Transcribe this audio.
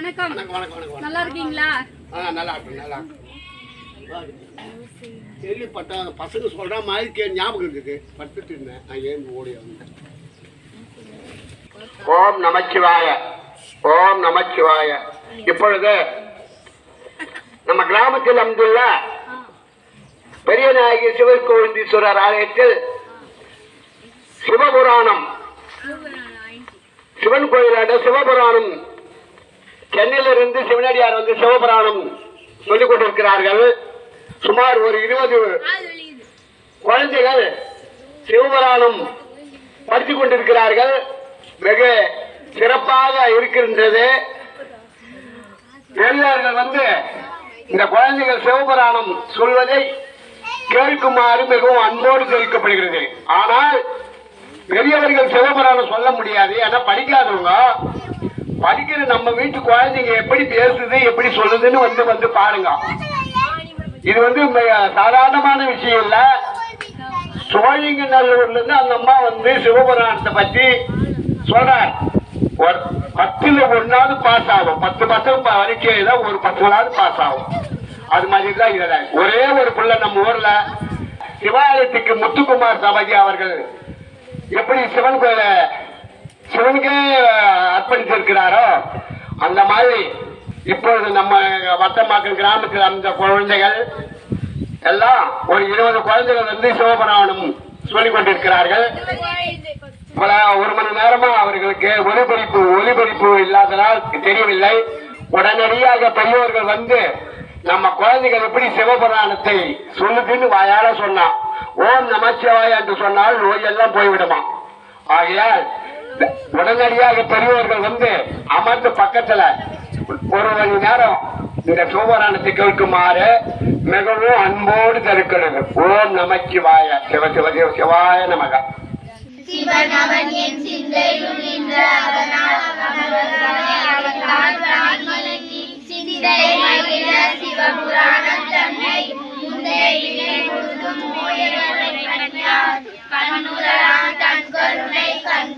வணக்கம். வணக்கம் வணக்கம் வணக்கம் நல்லா இருக்கீங்களா? ஆ நல்லா இருக்கும் நல்லா இருக்கும் கேள்விப்பட்டேன் பசங்க சொல்ற மாதிரி கே ஞாபகம் இருக்குது. படுத்துட்டு இருந்தேன். நான் ஏன் ஓடி வந்தேன்? ஓம் நமச்சிவாய. ஓம் நமச்சிவாய. இப்பொழுது நம்ம கிராமத்தில் அமைந்துள்ள பெரியநாயகி சிவகோவிந்தீஸ்வரர் ஆலயத்தில் சிவபுராணம். சிவன் கோயிலான சிவபுராணம் சென்னையிலிருந்து சிவனடியார் வந்து சிவபுராணம் சொல்லிக் கொண்டிருக்கிறார்கள் சுமார் ஒரு இருபது குழந்தைகள் சிவபுராணம் படித்துக் கொண்டிருக்கிறார்கள். மிக சிறப்பாக இருக்கின்றது. பெரியார்கள் வந்து இந்த குழந்தைகள் சிவபுராணம் சொல்வதை கேட்குமாறு மிகவும் அன்போடு தெரிவிக்கப்படுகிறது ஆனால் பெரியவர்கள் சிவபுராணம் சொல்ல முடியாது. ஏன்னா படிக்காதவங்க. படிக்கிற நம்ம வீட்டு குழந்தைங்க எப்படி பேசுது எப்படி சொல்லுதுன்னு வந்து வந்து பாருங்க. இது வந்து சாதாரணமான விஷயம் இல்ல. சோழிங்க நல்லூர்ல இருந்து அந்த அம்மா வந்து சிவபுராணத்தை பத்தி சொல்றார். ஒரு பத்துல ஒன்னாவது பாஸ் ஆகும். பத்து பசங்க பரீட்சை தான் ஒரு பத்துலாவது பாஸ் ஆகும். அது மாதிரி தான் இதுல. ஒரே ஒரு பிள்ளை நம்ம ஊர்ல சிவாலயத்துக்கு முத்துக்குமார் சபதி அவர்கள் எப்படி சிவன் கோயில சிவனுக்கு அர்ப்பணித்திருக்கிறாரோ? அந்த மாதிரி இப்பொழுது நம்ம வட்டமாக்கல் கிராமத்தில் அந்த குழந்தைகள் எல்லாம் ஒரு இருபது குழந்தைகள் வந்து சிவபுராணம் சொல்லிக் கொண்டிருக்கிறார்கள். பல ஒரு மணி நேரமா அவர்களுக்கு ஒலிபரிப்பு ஒலிபரிப்பு இல்லாததால் தெரியவில்லை. உடனடியாக பெரியவர்கள் வந்து நம்ம குழந்தைகள் எப்படி சிவபுராணத்தை சொல்லுதுன்னு வாயால சொன்னான். ஓம் நமச்சிவாய் என்று சொன்னால் நோயெல்லாம் போய்விடுமா ஆகையால் உடனடியாக பெரியவர்கள் வந்து அமர்ந்து பக்கத்துல ஒரு மணி நேரம் இந்த சோபராணத்தை கேட்குமாறு மிகவும் அன்போடு தருக்கிறது. ஓம் நமச்சிவாய. சிவ சிவ சிவ சிவாய நமக. சிவனவன் தன் கருணை கண்